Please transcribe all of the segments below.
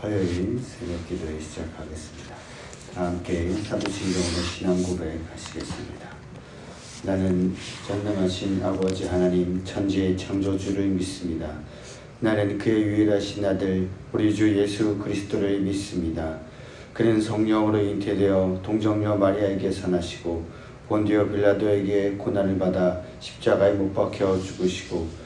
화요일 새벽 기도에 시작하겠습니다. 다 함께 사도신경으로 신앙 고백 하시겠습니다. 나는 전능하신 아버지 하나님 천지의 창조주를 믿습니다. 나는 그의 유일하신 아들 우리 주 예수 그리스도를 믿습니다. 그는 성령으로 잉태되어 동정녀 마리아에게 선하시고 본디오 빌라도에게 고난을 받아 십자가에 못 박혀 죽으시고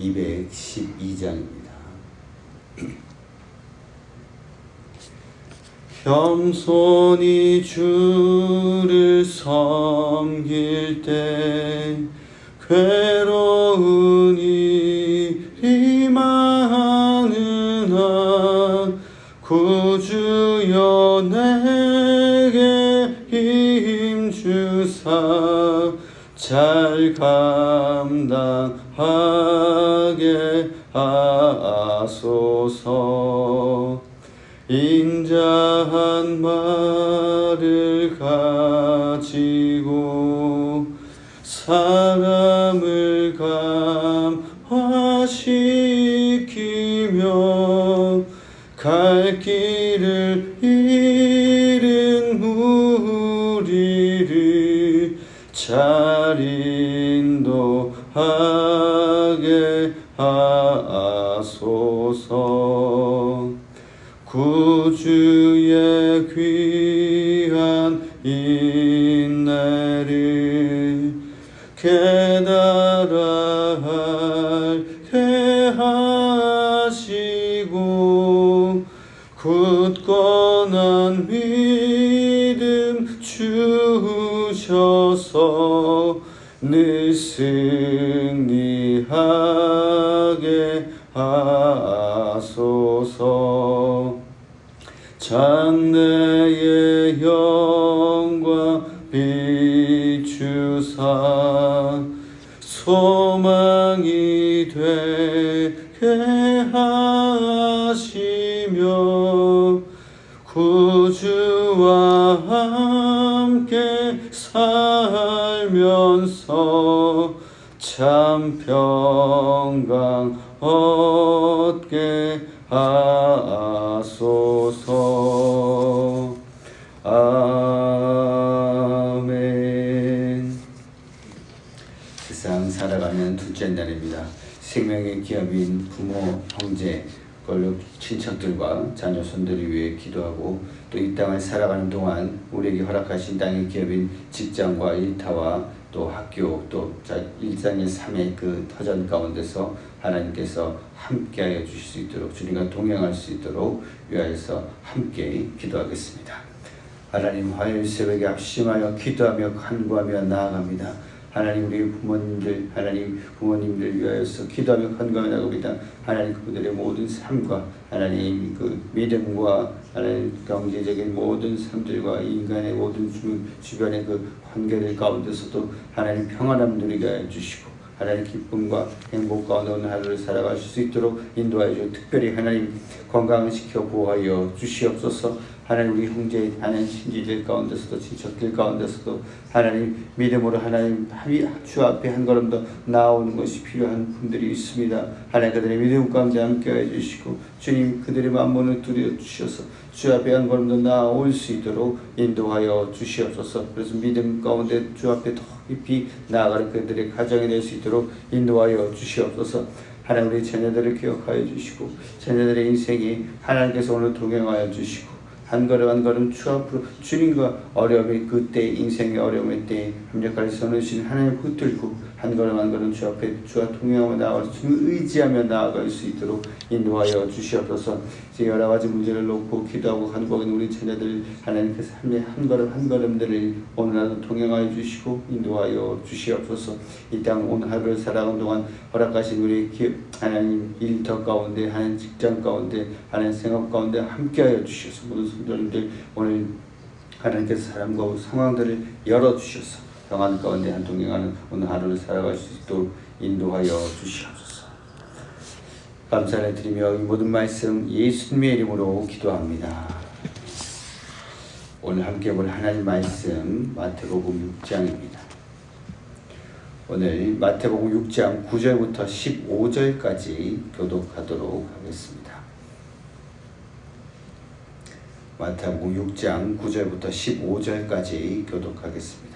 (212장입니다) 겸손히 주를 섬길 때 괴로운 일이 많으나 구주여 내게 힘주사 잘 감당하게 하소서. 인자한 말을 가지고 사 잘 인도하게 하소서. 구주의 귀한 인내를 주셔서 늘 승리하게 하소서. 장래의 영광 비추사 소망이 되게 하시며 구주와 살면서 참 평강 얻게 하소서 아멘 세상 살아가는 둘째 날입니다. 생명의 기업인 부모, 형제, 걸로 친척들과 자녀 손들을 위해 기도하고 또 이 땅을 살아가는 동안 우리에게 허락하신 땅의 기업인 직장과 일타와 또 학교 또 일상의 삶의 그 터전 가운데서 하나님께서 함께하여 주실 수 있도록 주님과 동행할 수 있도록 위하여서 함께 기도하겠습니다. 하나님 화요일 새벽에 합심하여 기도하며 간구하며 나아갑니다. 하나님 우리 부모님들 하나님 부모님들 위하여서 기도하며 간구하며 나갑니다. 하나님 그들의 모든 삶과 하나님 그 믿음과 하나님 경제적인 모든 삶들과 인간의 모든 주, 주변의 그 관계들 가운데서도 하나님 평안함 누리게 해주시고 하나님 기쁨과 행복 가운데 오늘 하루를 살아가실 수 있도록 인도하여 주시고 특별히 하나님 건강을 지켜 보호하여 주시옵소서 하나님 우리 형제 하나님 신지들 가운데서도 친척들 가운데서도 하나님 믿음으로 하나님 주 앞에 한 걸음 더 나오는 것이 필요한 분들이 있습니다. 하나님 그들의 믿음 가운데 함께해 주시고 주님 그들의 마음문을 두려 주셔서 주 앞에 한 걸음 더 나올 수 있도록 인도하여 주시옵소서. 그래서 믿음 가운데 주 앞에 더 깊이 나아가는 그들의 가정이 될 수 있도록 인도하여 주시옵소서. 하나님 우리 자녀들을 기억하여 주시고 자녀들의 인생이 하나님께서 오늘 동행하여 주시고 한 걸음 한 걸음 주 앞으로 주님과 어려움의 그때 인생의 어려움의 때에 합력할 선으신 하나님 붙들고 한 걸음 한 걸음 주 앞에 주와 동행하며 나아가 주님을 의지하며 나아갈 수 있도록 인도하여 주시옵소서. 이제 여러 가지 문제를 놓고 기도하고 간구하는 우리 자녀들 하나님께서 한, 한 걸음 한 걸음들을 오늘 하루 동행하여 주시고 인도하여 주시옵소서. 이 땅 오늘 하루를 살아가는 동안 허락하신 우리 기, 하나님 일터 가운데 하나님 직장 가운데 하나님 생업 가운데 함께하여 주셔서. 모든 성도님들 오늘 하나님께서 사람과 상황들을 열어주셔서 평안 가운데 한 동행하는 오늘 하루를 살아갈 수 있도록 인도하여 주시옵소서 감사를 드리며 이 모든 말씀 예수님의 이름으로 기도합니다. 오늘 함께 볼 하나님 말씀 마태복음 6장입니다. 오늘 마태복음 6장 9절부터 15절까지 교독하도록 하겠습니다. 마태복음 6장 9절부터 15절까지 교독하겠습니다.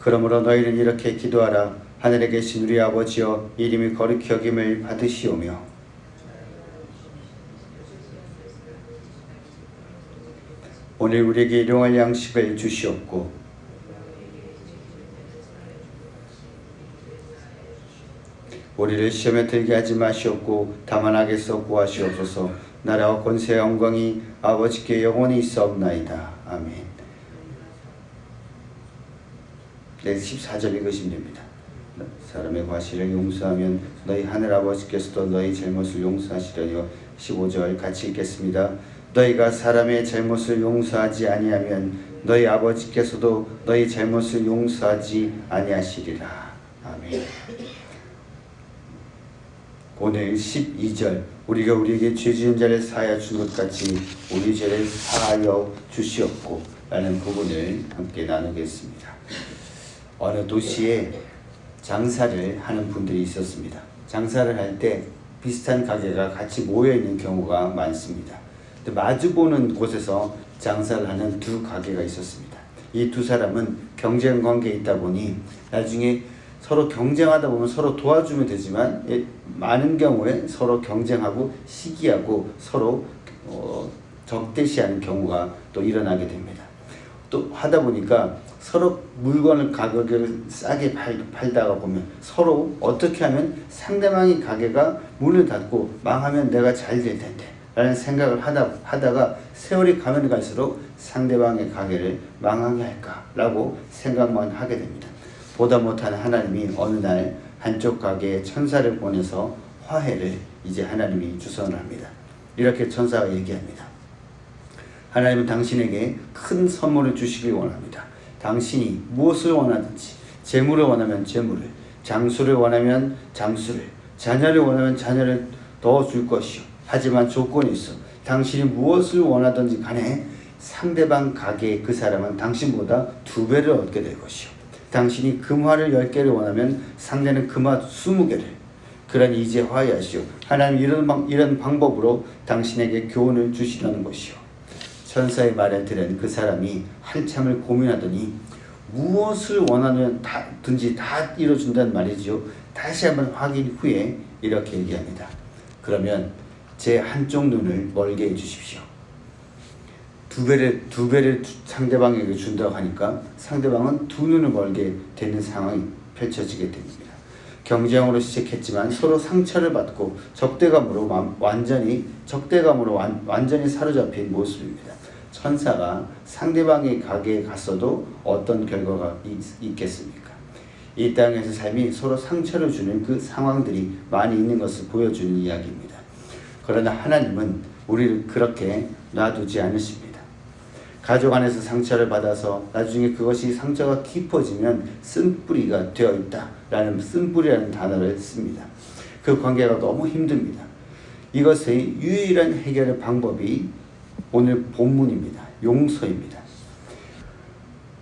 그러므로 너희는 이렇게 기도하라. 하늘에 계신 우리 아버지여 이름이 거룩히 여김을 받으시오며. 오늘 우리에게 일용할 양식을 주시옵고 우리를 시험에 들게 하지 마시옵고 다만 악에서 구하시옵소서. 나라와 권세와 영광이 아버지께 영원히 있사옵나이다. 아멘 네, 14절 읽으시면 됩니다. 사람의 과실을 용서하면 너희 하늘 아버지께서도 너희 잘못을 용서하시려니와 15절 같이 읽겠습니다. 너희가 사람의 잘못을 용서하지 아니하면 너희 아버지께서도 너희 잘못을 용서하지 아니하시리라. 아멘. 오늘 12절 우리가 우리에게 죄 지은 자를 사하여 준 것 같이 우리 죄를 사하여 주시옵고 라는 부분을 함께 나누겠습니다. 어느 도시에 장사를 하는 분들이 있었습니다. 장사를 할 때 비슷한 가게가 같이 모여 있는 경우가 많습니다. 마주보는 곳에서 장사를 하는 두 가게가 있었습니다. 이 두 사람은 경쟁 관계에 있다 보니 나중에 서로 경쟁하다 보면 서로 도와주면 되지만 예, 많은 경우에 서로 경쟁하고 시기하고 서로 어, 적대시하는 경우가 또 일어나게 됩니다. 또 하다 보니까 서로 물건을 가격을 싸게 팔, 팔다가 보면 서로 어떻게 하면 상대방의 가게가 문을 닫고 망하면 내가 잘 될 텐데 라는 생각을 하다, 하다가 세월이 가면 갈수록 상대방의 가게를 망하게 할까 라고 생각만 하게 됩니다. 보다 못한 하나님이 어느 날 한쪽 가게에 천사를 보내서 화해를 이제 하나님이 주선을 합니다. 이렇게 천사가 얘기합니다. 하나님은 당신에게 큰 선물을 주시길 원합니다. 당신이 무엇을 원하든지 재물을 원하면 재물을 장수를 원하면 장수를 자녀를 원하면 자녀를 더 줄 것이요. 하지만 조건이 있어. 당신이 무엇을 원하든지 간에 상대방 가게의 그 사람은 당신보다 두 배를 얻게 될 것이요. 당신이 금화를 열 개를 원하면 상대는 금화 스무 개를 그러니 이제 화해하시오. 하나님 이런, 방, 이런 방법으로 당신에게 교훈을 주시라는 것이요. 천사의 말을 들은 그 사람이 한참을 고민하더니 무엇을 원하는든지 다 이뤄준다는 말이죠. 다시 한번 확인 후에 이렇게 얘기합니다. 그러면 제 한쪽 눈을 멀게 해주십시오. 두 배를 두 배를 상대방에게 준다고 하니까 상대방은 두 눈을 멀게 되는 상황이 펼쳐지게 됩니다. 경쟁으로 시작했지만 서로 상처를 받고 적대감으로 완전히 적대감으로 완, 완전히 사로잡힌 모습입니다. 천사가 상대방의 가게에 갔어도 어떤 결과가 있, 겠습니까? 이 땅에서 삶이 서로 상처를 주는 그 상황들이 많이 있는 것을 보여주는 이야기입니다. 그러나 하나님은 우리를 그렇게 놔두지 않으십니다. 가족 안에서 상처를 받아서 나중에 그것이 상처가 깊어지면 쓴뿌리가 되어 있다라는 쓴뿌리라는 단어를 씁니다. 그 관계가 너무 힘듭니다. 이것의 유일한 해결의 방법이 오늘 본문입니다. 용서입니다.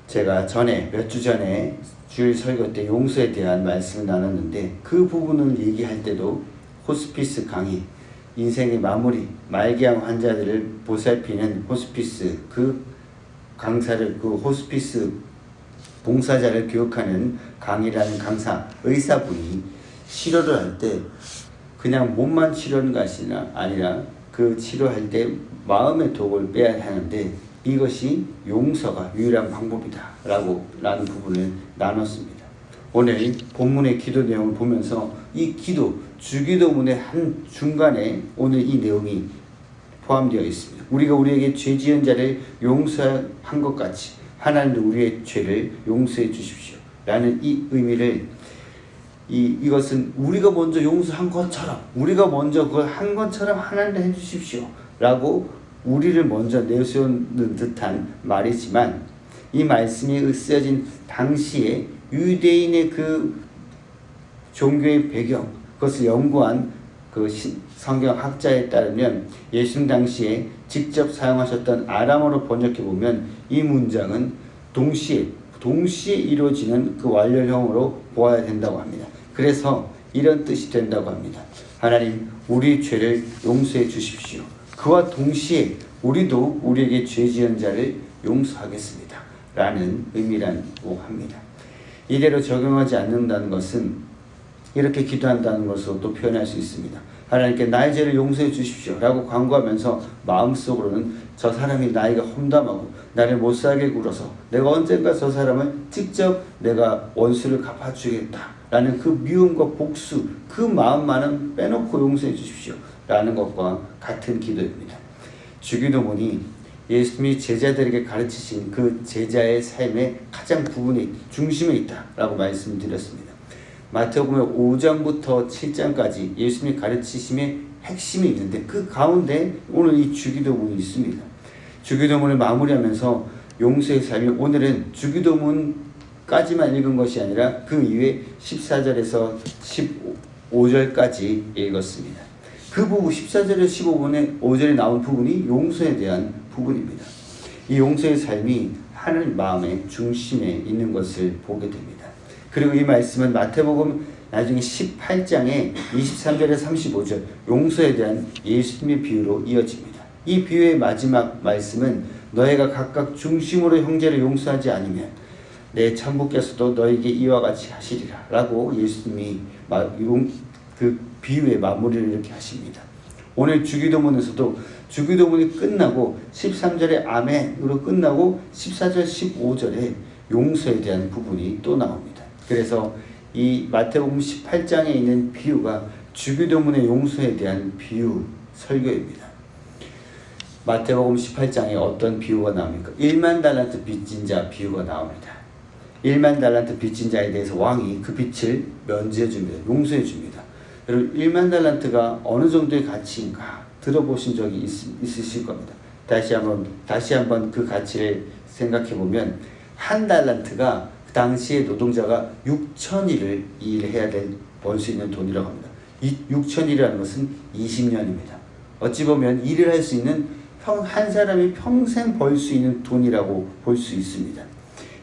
제가 전에 몇 주 전에 주일 설교 때 용서에 대한 말씀을 나눴는데 그 부분을 얘기할 때도 호스피스 강의 인생의 마무리 말기암 환자들을 보살피는 호스피스 그 강사를 그 호스피스 봉사자를 교육하는 강의라는 강사 의사분이 치료를 할 때 그냥 몸만 치료하는 것이 아니라 그 치료할 때 마음의 독을 빼야 하는데 이것이 용서가 유일한 방법이다 라고 라는 부분을 나눴습니다. 오늘 본문의 기도 내용을 보면서 이 기도 주기도문의 한 중간에 오늘 이 내용이 포함되어 있습니다. 우리가 우리에게 죄 지은 자를 용서한 것 같이 하나님도 우리의 죄를 용서해 주십시오. 라는 이 의미를 이, 이것은 우리가 먼저 용서한 것처럼 우리가 먼저 그걸 한 것처럼 하나님도 해 주십시오. 라고 우리를 먼저 내세우는 듯한 말이지만 이 말씀이 쓰여진 당시에 유대인의 그 종교의 배경 그것을 연구한 그 성경 학자에 따르면 예수님 당시에 직접 사용하셨던 아람어로 번역해 보면 이 문장은 동시에 동시에 이루어지는 그 완료형으로 보아야 된다고 합니다. 그래서 이런 뜻이 된다고 합니다. 하나님 우리 죄를 용서해 주십시오. 그와 동시에 우리도 우리에게 죄 지은 자를 용서하겠습니다. 라는 의미라고 합니다. 이대로 적용하지 않는다는 것은 이렇게 기도한다는 것으로 또 표현할 수 있습니다. 하나님께 나의 죄를 용서해 주십시오. 라고 간구하면서 마음속으로는 저 사람이 나이가 험담하고 나를 못살게 굴어서 내가 언젠가 저 사람을 직접 내가 원수를 갚아주겠다. 라는 그 미움과 복수, 그 마음만은 빼놓고 용서해 주십시오. 라는 것과 같은 기도입니다. 주기도문이 예수님이 제자들에게 가르치신 그 제자의 삶의 가장 부분이 중심에 있다라고 말씀드렸습니다. 마태복음 5장부터 7장까지 예수님이 가르치심의 핵심이 있는데 그 가운데 오늘 이 주기도문이 있습니다. 주기도문을 마무리하면서 용서의 삶이 오늘은 주기도문까지만 읽은 것이 아니라 그 이후에 14절에서 15절까지 읽었습니다. 그 부분 14절에 15분에 5절에 나온 부분이 용서에 대한 부분입니다. 이 용서의 삶이 하늘 마음의 중심에 있는 것을 보게 됩니다. 그리고 이 말씀은 마태복음 나중에 18장에 23절에 35절 용서에 대한 예수님의 비유로 이어집니다. 이 비유의 마지막 말씀은 너희가 각각 중심으로 형제를 용서하지 않으면 내 천부께서도 너에게 이와 같이 하시리라 라고 예수님이 그 비유의 마무리를 이렇게 하십니다. 오늘 주기도문에서도 주기도문이 끝나고 13절에 아멘으로 끝나고 14절 15절에 용서에 대한 부분이 또 나옵니다. 그래서 이 마태복음 18장에 있는 비유가 주기도문의 용서에 대한 비유 설교입니다. 마태복음 18장에 어떤 비유가 나옵니까? 1만 달란트 빚진 자 비유가 나옵니다. 1만 달란트 빚진 자에 대해서 왕이 그 빚을 면제해 줍니다. 용서해 줍니다. 여러분 1만 달란트가 어느 정도의 가치인가 들어보신 적이 있, 있으실 겁니다. 다시 한번 다시 한번 그 가치를 생각해 보면 한 달란트가 그 당시에 노동자가 6천일을 일해야 될 벌 수 있는 돈이라고 합니다. 이 6천일이라는 것은 20년입니다. 어찌 보면 일을 할 수 있는 평, 한 사람이 평생 벌 수 있는 돈이라고 볼 수 있습니다.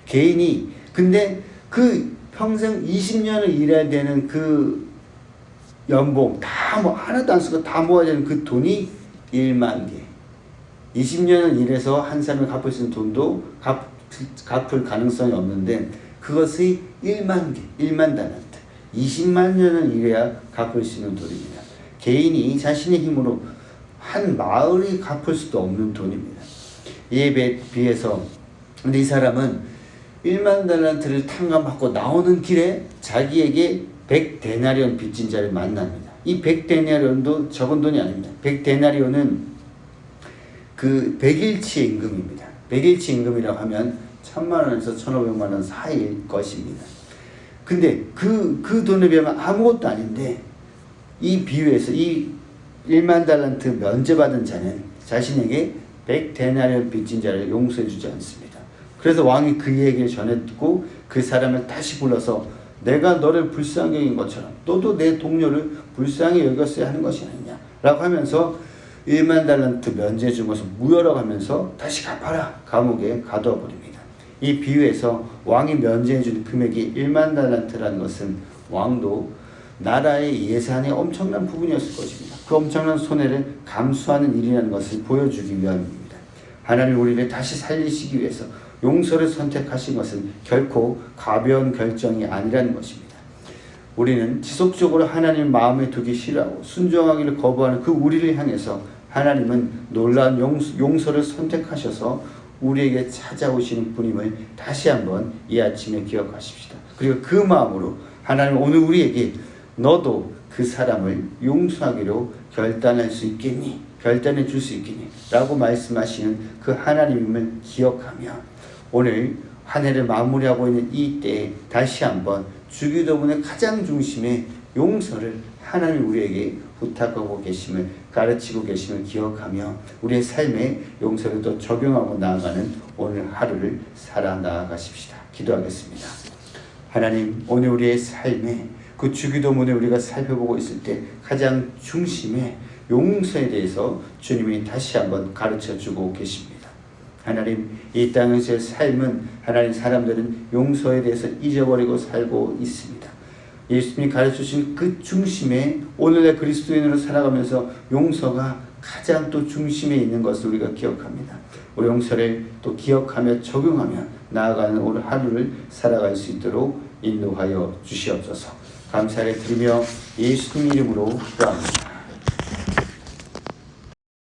개인이 근데 그 평생 20년을 일해야 되는 그 연봉 다 뭐 하나도 안 쓰고 다 모아야 되는 그 돈이 1만 개. 20년을 일해서 한 사람이 갚을 수 있는 돈도 갚, 갚을 가능성이 없는데 그것이 1만 개, 1만 달란트. 20만 년을 일해야 갚을 수 있는 돈입니다. 개인이 자신의 힘으로 한 마을이 갚을 수도 없는 돈입니다. 이에 비해서 근데 이 사람은 1만 달란트를 탕감받고 나오는 길에 자기에게 100데나리온 빚진 자를 만납니다. 이 100데나리온도 적은 돈이 아닙니다. 100데나리온은 그 100일치 임금입니다. 100일치 임금이라고 하면 1000만 원에서 1500만 원 사이일 것입니다. 근데 그, 그 돈에 비하면 아무것도 아닌데 이 비유에서 이 1만 달란트 면제받은 자는 자신에게 100데나리온 빚진 자를 용서해 주지 않습니다. 그래서 왕이 그 얘기를 전했고 그 사람을 다시 불러서 내가 너를 불쌍히 여긴 것처럼 너도 내 동료를 불쌍히 여겼어야 하는 것이 아니냐 라고 하면서 1만 달란트 면제 준 것을 무효라고 하면서 다시 갚아라 감옥에 가두어 버립니다. 이 비유에서 왕이 면제해 준 금액이 1만 달란트라는 것은 왕도 나라의 예산의 엄청난 부분이었을 것입니다. 그 엄청난 손해를 감수하는 일이라는 것을 보여주기 위함입니다. 하나님 우리를 다시 살리시기 위해서 용서를 선택하신 것은 결코 가벼운 결정이 아니라는 것입니다. 우리는 지속적으로 하나님 마음에 두기 싫어하고 순종하기를 거부하는 그 우리를 향해서 하나님은 놀라운 용서, 용서를 선택하셔서 우리에게 찾아오시는 분임을 다시 한번 이 아침에 기억하십시다. 그리고 그 마음으로 하나님 오늘 우리에게 너도 그 사람을 용서하기로 결단할 수 있겠니? 결단해 줄 수 있겠니? 라고 말씀하시는 그 하나님임을 기억하며 오늘 한 해를 마무리하고 있는 이 때에 다시 한번 주기도문의 가장 중심에 용서를 하나님 우리에게 부탁하고 계심을 가르치고 계심을 기억하며 우리의 삶에 용서를 또 적용하고 나아가는 오늘 하루를 살아 나아가십시다. 기도하겠습니다. 하나님 오늘 우리의 삶에 그 주기도문을 우리가 살펴보고 있을 때 가장 중심에 용서에 대해서 주님이 다시 한번 가르쳐 주고 계십니다. 하나님 이 땅에서의 삶은 하나님 사람들은 용서에 대해서 잊어버리고 살고 있습니다. 예수님이 가르쳐 주신 그 중심에 오늘날 그리스도인으로 살아가면서 용서가 가장 또 중심에 있는 것을 우리가 기억합니다. 우리 용서를 또 기억하며 적용하며 나아가는 오늘 하루를 살아갈 수 있도록 인도하여 주시옵소서. 감사를 드리며 예수님 이름으로 기도합니다.